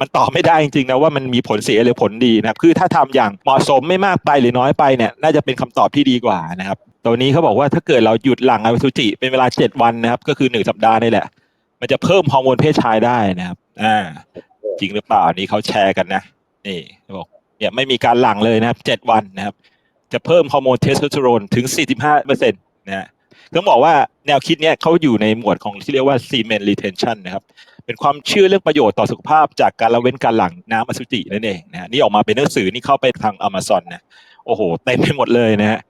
มันตอบไม่ได้จริงๆนะว่ามันมีผลเสียหรือผลดีนะครับคือถ้าทำอย่างเหมาะสมไม่มากไปหรือน้อยไปเนี่ยน่าจะเป็นคำตอบที่ดีกว่านะครับตัวนี้เขาบอกว่าถ้าเกิดเราหยุดหลั่งอะมิโซจิเป็นเวลาเจ็ดวันนะครับ ก็คือหนึ่งสัปดาห์นี่แหละ มันจะเพิ่มฮอร์โมนเพศชายได้นะครับอ่าจริงหรือเปล่านี่เขาแชร์กันนะนี่เขาบอกเนี่ยไม่มีการหลั่งเลยนะครับเจ็ดวันนะครับ จะเพิ่มฮอร์โมนเทสโทสเตอโรนถึง 45เปอร์เซ็นต์นะฮะต้องบอกว่าแนวคิดเนี้ยเขาอยู่ในหมวดของที่เรียกว่า semen retention นะครับ เป็นความเชื่อเรื่องประโยชน์ต่อสุขภาพ จากการละเว้นการหลั่งน้ำอสุจินั่นเองนะฮะนี่ออกมาเป็นหนังสือนี่เข้าไปทาง Amazon นะโอ้โหเต็มไปหมดเลยนะฮะ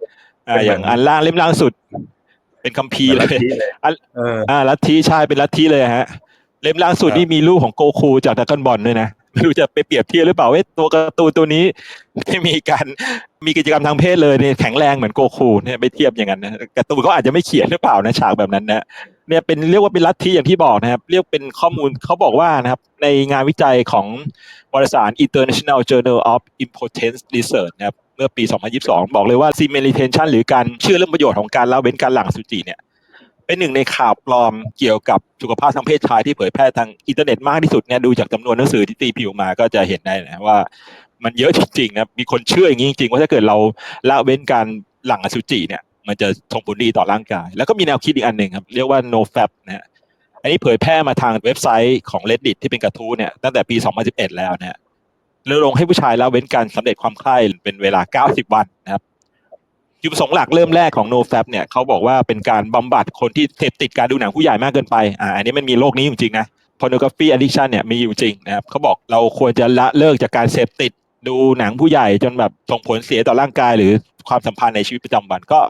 อ่าอย่างอันล่างเล่มล่างสุด เป็นคัมภีร์เลยอันเอออ่าลัทธิใช่เป็นลัทธิเลยฮะ เล่มล่าสุดครับนี่มีรูปของโกคูจากดักกันบอลด้วยนะไม่รู้จะไปเปรียบเทียบหรือเปล่าเว้ยตัวการ์ตูนตัวนี้ไม่มีการมีกิจกรรมทางเพศเลยเนี่ยแข็งแรงเหมือนโกคูเนี่ยไม่เทียบอย่างนั้นนะการ์ตูนเขาอาจจะไม่เขียนหรือเปล่านะฉากแบบนั้นนะ เนี่ยเป็นเรียกว่าเป็นลัทธิอย่างที่บอกนะครับ เรียกเป็นข้อมูลเขาบอกว่านะครับ ในงานวิจัยของวารสาร International Journal of Impotence Research นะครับเมื่อปี 2022 บอกเลยว่า semen retention หรือการเชื่อเรื่องประโยชน์ของการละเว้นการหลั่งสุจิเนี่ยเป็นหนึ่งในข่าวปลอมเกี่ยวกับสุขภาพทางเพศชายที่เผยแพร่ทางอินเทอร์เน็ตมากที่สุดเนี่ยดูจากจำนวนหนังสือที่ตีพิมพ์มาก็จะเห็นได้นะว่า มันเยอะจริงๆนะมีคนเชื่ออย่างนี้จริงๆว่าถ้าเกิดเราละเว้นการหลั่งอสุจิเนี่ย มันจะส่งผลดีต่อร่างกาย แล้วก็มีแนวคิดอีกอันหนึ่งครับ เรียกว่า no fap นะฮะอันนี้เผยแพร่มาทางเว็บไซต์ของ reddit ที่เป็นกระทู้เนี่ยตั้งแต่ปี 2011 แล้วนะฮะรณรงค์ให้ผู้ชายละเว้นการสำเร็จความใคร่เป็นเวลา 90 วันนะครับจุดประสงค์หลักเริ่มแรกของ No Fap เนี่ยเขาบอกว่าเป็นการบำบัดคนที่เสพติดการดูหนังผู้ใหญ่มากเกินไปอ่าอันนี้มันมีโรคนี้จริงๆนะ pornography addiction เนี่ยมีอยู่จริงนะครับเขาบอกเราควรจะละเลิกจากการเสพติดดูหนังผู้ใหญ่จนแบบส่งผลเสียต่อร่างกายหรือความสัมพันธ์ในชีวิตประจำวัน ก็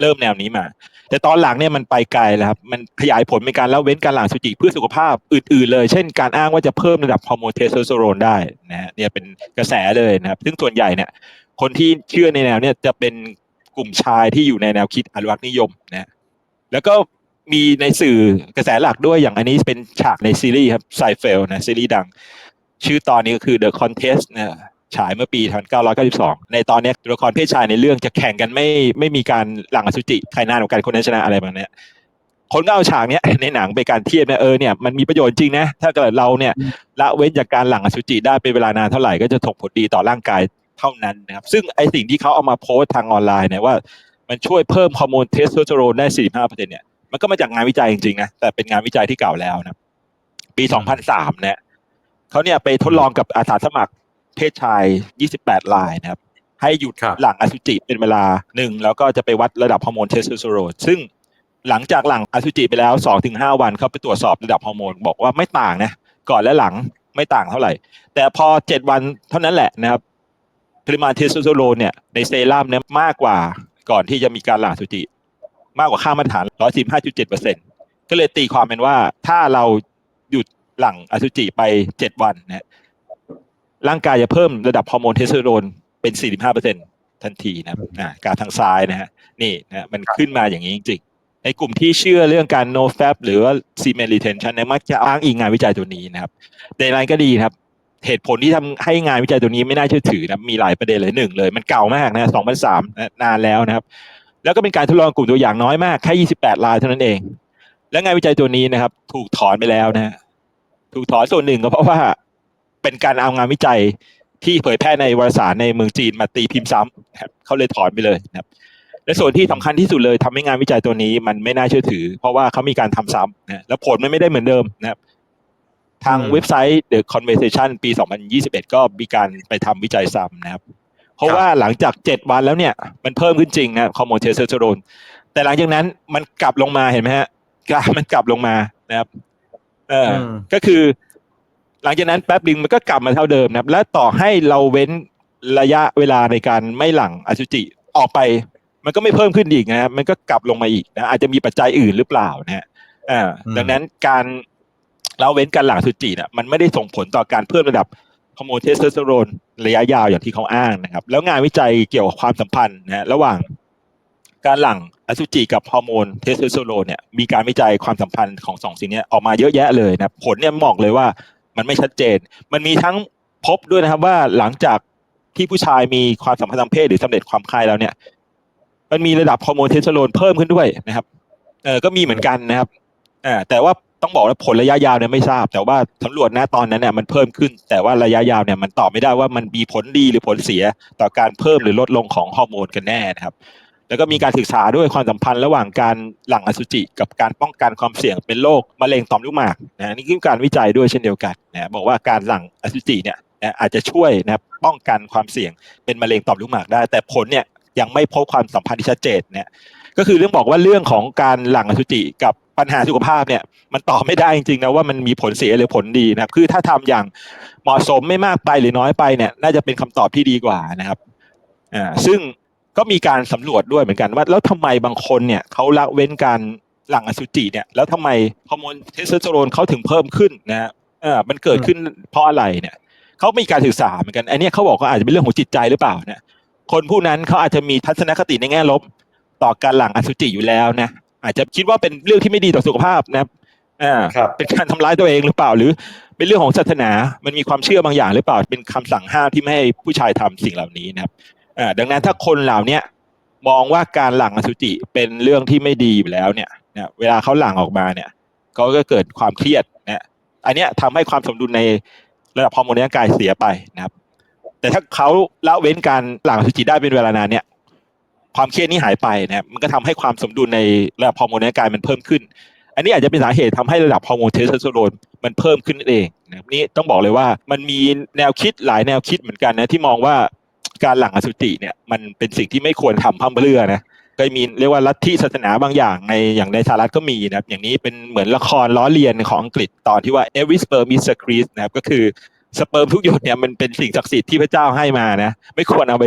เริ่มแนวนี้มา แต่ตอนหลังเนี่ยมันไปไกลแล้วครับ มันขยายผลเป็นการละเว้นการหลั่งสุจิเพื่อสุขภาพอื่น ๆ เลย เช่นการอ้างว่าจะเพิ่มระดับฮอร์โมนเทสโทสเตอโรนได้นะฮะเนี่ยเป็นกระแสเลยนะครับ ซึ่งส่วนใหญ่เนี่ย คนที่เชื่อในแนวเนี่ยจะเป็นกลุ่มชายที่อยู่ในแนวคิดอนุรักษ์นิยมนะแล้วก็มีในสื่อกระแสหลักด้วยอย่างอันนี้เป็นฉากในซีรีส์ครับไซเฟลนะซีรีส์ดัง ชื่อตอนนี้ก็คือ The Contest นะ ฉายเมื่อปี 1992 ในตอนเนี้ยตัวละครเพศชายในเรื่องจะแข่งกันไม่ไม่มีการหลั่งอสุจิใครนานกว่ากันคนนั้นชนะอะไรแบบเนี้ยคนก็เอาฉากเนี้ยในหนังไปการเทียบเนี่ยเออเนี่ยมันมีประโยชน์จริงนะถ้าเกิดเราเนี่ยละเว้นจากการหลั่งอสุจิได้เป็นเวลานานเท่าไหร่ก็จะส่งผลดีต่อร่างกายเท่านั้นนะครับซึ่งไอสิ่งที่เขาเอามาโพสต์ทางออนไลน์เนี่ยว่า มันช่วยเพิ่มฮอร์โมนเทสโทสเตอโรนได้45เปอร์เซ็นเนี่ยมันก็มาจากงานวิจัยจริงๆนะแต่เป็นงานวิจัยที่เก่าแล้วนะครับปี 2003 เนี่ยเขาเนี่ยไปทดลองกับอาสาสมัคร เพศชาย 28รายนะครับ ให้หยุดครับหลั่งอสุจิเป็นเวลาหนึ่งแล้วก็จะไปวัดระดับฮอร์โมนเทสโทสเตอโรนซึ่งหลังจากหลั่งอสุจิไปแล้ว 2-5 วันเขาไปตรวจสอบระดับฮอร์โมนบอกว่าไม่ต่างนะก่อนและหลังไม่ต่างเท่าไหร่ แต่พอ 7 วันเท่านั้นแหละนะครับปริมาณเทสโทสเตอโรนเนี่ยในเซรั่มเนี่ยมากกว่าก่อนที่จะมีการหลั่งอสุจิ มากกว่าค่ามาตรฐาน 115.7%ก็เลยตีความเป็นว่าถ้าเราหยุดหลั่งอสุจิไป 7 วันนะ ร่างกายจะเพิ่มระดับฮอร์โมนเทสโทสเตอโรนเป็น 45%ทันทีนะครับอ่ากราฟทางซ้ายนะฮะนี่นะมันขึ้นมาอย่างนี้จริงๆ ในกลุ่มที่เชื่อเรื่องการ no fap หรือว่า semen retention เนี่ยมักจะอ้างอิงงานวิจัยตัวนี้นะครับแต่อะไรก็ดีนะครับ เหตุผลที่ทำให้งานวิจัยตัวนี้ไม่น่าเชื่อถือนะมีหลายประเด็นเลยหนึ่งเลย มันเก่ามากนะ2003นะนานแล้วนะครับ แล้วก็เป็นการทดลองกลุ่มตัวอย่างน้อยมากแค่ 28รายเท่านั้นเอง และงานวิจัยตัวนี้นะครับ ถูกถอนไปแล้วนะฮะถูกถอนส่วนหนึ่งก็เพราะว่า เป็นการเอางานวิจัยที่เผยแพร่ในวารสารในเมืองจีนมาตีพิมพ์ซ้ำนะครับเขาเลยถอนไปเลยนะครับและส่วนที่สำคัญที่สุดเลยทำให้งานวิจัยตัวนี้มันไม่น่าเชื่อถือ เพราะว่าเขามีการทำซ้ำนะแล้วผลมันไม่ได้เหมือนเดิมนะครับทางอืมเว็บไซต์ The Conversation ปี 2021 ก็มีการไปทำวิจัยซ้ำนะครับ เพราะว่าหลังจาก 7 วันแล้วเนี่ย มันเพิ่มขึ้นจริงนะฮอร์โมนเทสโทสเตอโรนแต่หลังจากนั้นมันกลับลงมาเห็นไหมฮะกราฟมันกลับลงมานะครับ เอออมก็คือ หลังจากนั้นแป๊บนึงมันก็กลับมาเท่าเดิมนะครับ และต่อให้เราเว้นระยะเวลาในการไม่หลั่งอสุจิออกไป มันก็ไม่เพิ่มขึ้นอีกนะครับมันก็กลับลงมาอีกนะอาจจะมีปัจจัยอื่นหรือเปล่านะฮะดังนั้นการเราเว้นการหลั่งอสุจิเนี่ยมันไม่ได้ส่งผลต่อการเพิ่มระดับฮอร์โมนเทสโทสเตอโรนระยะยาวอย่างที่เขาอ้างนะครับ แล้วงานวิจัยเกี่ยวกับความสัมพันธ์นะระหว่างการหลั่งอสุจิกับฮอร์โมนเทสโทสเตอโรนเนี่ยมีการวิจัยความสัมพันธ์ของสองสิ่งนี้ออกมาเยอะแยะเลยนะครับผลเนี่ยบอกเลยว่า มันไม่ชัดเจน มันมีทั้งพบด้วยนะครับว่าหลังจากที่ผู้ชายมีความสัมพันธ์ทางเพศหรือสำเร็จความใคร่แล้วเนี่ย มันมีระดับฮอร์โมนเทสโทสเตอโรนเพิ่มขึ้นด้วยนะครับเออก็มีเหมือนกันนะครับอ่าแต่ว่าต้องบอกว่าผลระยะยาวเนี่ยไม่ทราบ แต่ว่าสำรวจนะตอนนั้นเนี่ยมันเพิ่มขึ้น แต่ว่าระยะยาวเนี่ยมันตอบไม่ได้ว่ามันมีผลดีหรือผลเสียต่อการเพิ่มหรือลดลงของฮอร์โมนกันแน่นะครับ แล้วก็มีการศึกษาด้วยความสัมพันธ์ระหว่างการหลั่งอสุจิกับการป้องกันความเสี่ยงเป็นโรคมะเร็งต่อมลูกหมากนะนี่คือการวิจัยด้วยเช่นเดียวกันนะบอกว่าการหลั่งอสุจิเนี่ยนะอาจจะช่วยนะป้องกันความเสี่ยงเป็นมะเร็งต่อมลูกหมากได้ แต่ผลเนี่ยยังไม่พบความสัมพันธ์ที่ชัดเจนเนี่ยก็คือเรื่องบอกว่าเรื่องของการหลั่งอสุจิกับปัญหาสุขภาพเนี่ยมันตอบไม่ได้จริงๆนะว่ามันมีผลเสียหรือผลดีนะครับคือถ้าทำอย่างเหมาะสมไม่มากไปหรือน้อยไปเนี่ยน่าจะเป็นคำตอบที่ดีกว่านะครับอ่าซึ่ง ก็มีการสำรวจด้วยเหมือนกันว่า แล้วทำไมบางคนเนี่ยเขาละเว้นการหลั่งอสุจิเนี่ย แล้วทำไมฮอร์โมนเทสโทสเตอโรนเขาถึงเพิ่มขึ้นนะฮะเออมันเกิดขึ้นเพราะอะไรเนี่ยเขามีการศึกษาเหมือนกัน อันนี้เขาบอกว่าอาจจะเป็นเรื่องของจิตใจหรือเปล่าเนี่ยคนผู้นั้นเขาอาจจะมีทัศนคติในแง่ลบ ต่อการหลั่งอสุจิอยู่แล้วนะอาจจะคิดว่าเป็นเรื่องที่ไม่ดีต่อสุขภาพนะครับอ่าครับเป็นการทำร้ายตัวเองหรือเปล่า หรือ เป็นเรื่องของศาสนา มันมีความเชื่อบางอย่างหรือเปล่า เป็นคำสั่งห้ามที่ไม่ให้ผู้ชายทำสิ่งเหล่านี้นะครับ อ่าดังนั้นถ้าคนเหล่านี้มองว่าการหลั่งอสุจิเป็นเรื่องที่ไม่ดีอยู่แล้วเนี่ยนะเวลาเขาหลั่งออกมาเนี่ยเขาก็เกิดความเครียดนะอันเนี้ยทำให้ความสมดุลในระดับฮอร์โมนในร่างกายเสียไปนะครับ แต่ถ้าเขาละเว้นการหลั่งอสุจิได้เป็นเวลานานเนี่ย ความเครียดนี้หายไปนะครับมันก็ทำให้ความสมดุลในระดับฮอร์โมนในร่างกายมันเพิ่มขึ้น อันนี้อาจจะเป็นสาเหตุทำให้ระดับฮอร์โมนเทสโทสเตอโรนมันเพิ่มขึ้นนั่นเองนะครับนี่ต้องบอกเลยว่ามันมีแนวคิดหลายแนวคิดเหมือนกันนะที่มองว่า การหลั่งอสุจิเนี่ยมันเป็นสิ่งที่ไม่ควรทำพั่มเพรื่อนะก็มีเรียกว่าลัทธิศาสนาบางอย่างในอย่างในสหรัฐก็มีนะครับ อย่างนี้เป็นเหมือนละครล้อเลียนของอังกฤษตอนที่ว่า every sperm is sacred นะครับก็คือสเปิร์มทุกหยดเนี่ยมันเป็นสิ่งศักดิ์สิทธิ์ที่พระเจ้าให้มานะ ไม่ควรเอาไป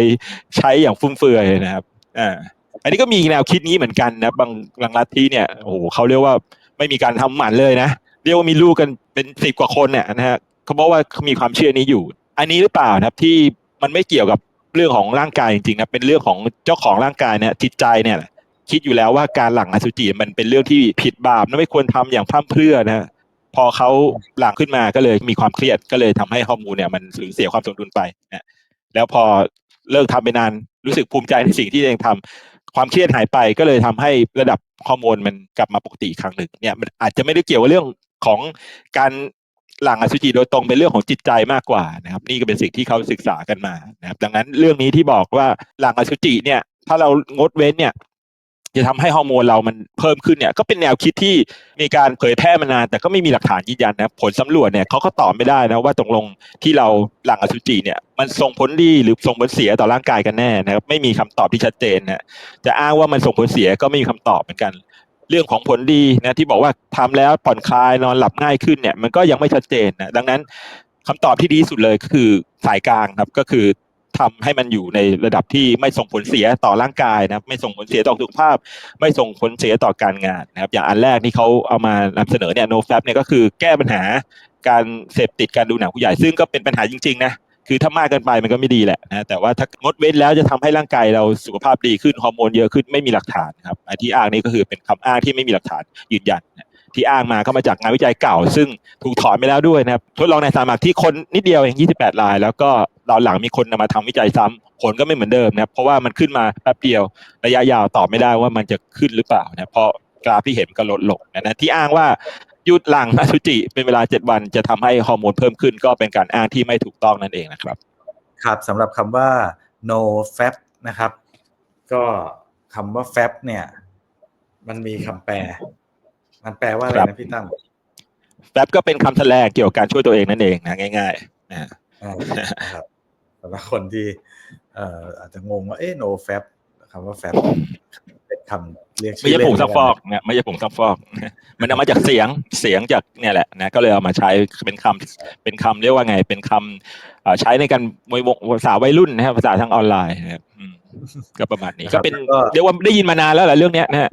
ใช้อย่างฟุ่มเฟือยนะครับอ่าอันนี้ก็มีแนวคิดนี้เหมือนกันนะบางบางลัทธิเนี่ยโอ้โหเขาเรียกว่าไม่มีการทำหมันเลยนะ เรียกว่ามีลูกกันเป็นสิบกว่าคนเนี่ยนะฮะเขาบอกว่ามีความเชื่อนี้อยู่ อันนี้หรือเปล่านะครับที่มันไม่เกี่ยวกับ เรื่องของร่างกายจริงๆนะเป็นเรื่องของเจ้าของร่างกายเนี่ยจิตใจเนี่ยคิดอยู่แล้วว่าการหลั่งอสุจิมันเป็นเรื่องที่ผิดบาปไม่ควรทำอย่างพร่ำเพรื่อนะพอเขาหลั่งขึ้นมาก็เลยมีความเครียดก็เลยทำให้ฮอร์โมนเนี่ยมันสูญเสียความสมดุลไปนะแล้วพอเลิกทำไปนานรู้สึกภูมิใจในสิ่งที่เองทำความเครียดหายไปก็เลยทำให้ระดับฮอร์โมนมันกลับมาปกติอีกครั้งหนึ่งเนี่ยมันอาจจะไม่ได้เกี่ยวกับเรื่องของการ หลั่งอสุจิโดยตรงเป็นเรื่องของจิตใจมากกว่านะครับ นี่ก็เป็นสิ่งที่เขาศึกษากันมานะครับ ดังนั้นเรื่องนี้ที่บอกว่าหลั่งอสุจิเนี่ย ถ้าเรางดเว้นเนี่ย จะทำให้ฮอร์โมนเรามันเพิ่มขึ้นเนี่ย ก็เป็นแนวคิดที่มีการเผยแพร่มานาน แต่ก็ไม่มีหลักฐานยืนยันนะผลสำรวจเนี่ยเขาก็ตอบไม่ได้นะว่าตกลงที่เราหลั่งอสุจิเนี่ยมันส่งผลดีหรือส่งผลเสียต่อร่างกายกันแน่นะครับไม่มีคำตอบที่ชัดเจนนะจะอ้างว่ามันส่งผลเสียก็ไม่มีคำตอบเหมือนกัน เรื่องของผลดีนะที่บอกว่าทำแล้วผ่อนคลายนอนหลับง่ายขึ้นเนี่ยมันก็ยังไม่ชัดเจนนะดังนั้นคำตอบที่ดีสุดเลยคือสายกลางครับก็คือทำให้มันอยู่ในระดับที่ไม่ส่งผลเสียต่อร่างกายนะครับไม่ส่งผลเสียต่อสุขภาพ ไม่ส่งผลเสียต่อการงานนะครับอย่างอันแรกที่เขาเอามานำเสนอเนี่ย no fap เนี่ยก็คือแก้ปัญหาการเสพติดการดูหนังผู้ใหญ่ซึ่งก็เป็นปัญหาจริงๆนะ คือถ้ามากเกินไปมันก็ไม่ดีแหละนะแต่ว่าถ้างดเว้นแล้วจะทำให้ร่างกายเราสุขภาพดีขึ้นฮอร์โมนเยอะขึ้นไม่มีหลักฐานครับอที่อ้างนี่ก็คือเป็นคำอ้างที่ไม่มีหลักฐานยืนยันที่อ้างมาก็มาจากงานวิจัยเก่า ซึ่งถูกถอนไปแล้วด้วยนะครับทดลองในสามัคที่คนนิดเดียวเอง28ราย แล้วก็ตอนหลังมีคนนำมาทำวิจัยซ้ำผลก็ไม่เหมือนเดิมนะครับเพราะว่ามันขึ้นมาแป๊บเดียวระยะยาวตอบไม่ได้ว่ามันจะขึ้นหรือเปล่านะเพราะกราฟที่เห็นก็ลดลงนะที่อ้างว่า ยุดหลังอสุจิเป็นเวลาเจ็ดวันจะทำให้ฮอร์โมนเพิ่มขึ้นก็เป็นการอ้างที่ไม่ถูกต้องนั่นเองนะครับ ครับสำหรับคำว่า no fap นะครับ ก็คำว่า fap เนี่ย มันมีคำแปล มันแปลว่าอะไรครับนะพี่ตั้มแฟบก็เป็นคำแถลงเกี่ยวกับการช่วยตัวเองนั่นเองนะง่ายๆนะอ่านะครับสำหรับคนที่เอ่ออาจจะงงว่าเอ๊ะ no fap คำว่า fap เป็นคำเรียกชื่ไม่อใช่เล่นผงซักฟอกแล้วนะไม่ใช่ผงซักฟอกนะมันเอามาจากเสียงเสียงจากเนี่ยแหละนะก็เลยเอามาใช้เป็นคำเป็นคำเรียกว่าไง เป็นคำเอ่อใช้ในการมวยวงภาษาวัยรุ่นนะครับภาษาทางออนไลน์นะครับอืมก็ประมาณนี้นะครับก็เป็นก็เรียกว่าได้ยินมานานแล้วแหละเรื่องเนี้ยนะฮะ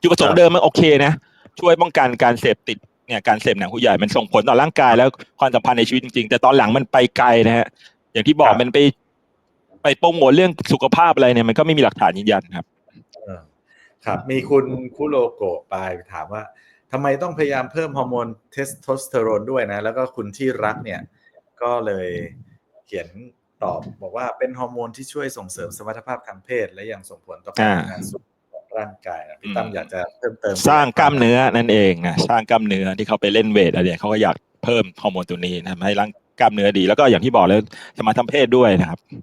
จุดประสงค์เดิมมันโอเคนะช่วยป้องกันการเสพติดเนี่ยการเสพหนังผู้ใหญ่มันส่งผลต่อร่างกายแล้วความสัมพันธ์ในชีวิตจริงๆ แต่ตอนหลังมันไปไกลนะฮะอย่างที่บอกมันไป ไปโปรโมทเรื่องสุขภาพอะไรเนี่ยมันก็ไม่มีหลักฐานยืนยันครับเออ ครับ มีคุณคุโรโกะไปถามว่าทำไมต้องพยายามเพิ่มฮอร์โมนเทสโทสเตอโรนด้วยนะ แล้วก็คุณที่รักเนี่ย ก็เลยเขียนตอบบอกว่าเป็นฮอร์โมนที่ช่วยส่งเสริมสมรรถภาพทางเพศ และยังส่งผลต่อการอ่าทำงานสูงร่างกายนะพี่ตั้มอยากจะเพิ่มเติม สร้างกล้ามเนื้อนั่นเองนะสร้างกล้ามเนื้อที่เขาไปเล่นเวทอะไรเนี่ยเขาก็อยากเพิ่มฮอร์โมนตัวนี้นะทำให้ร่างกล้ามเนื้อดี แล้วก็อย่างที่บอกเลยสมรรถทางเพศด้วยนะครับ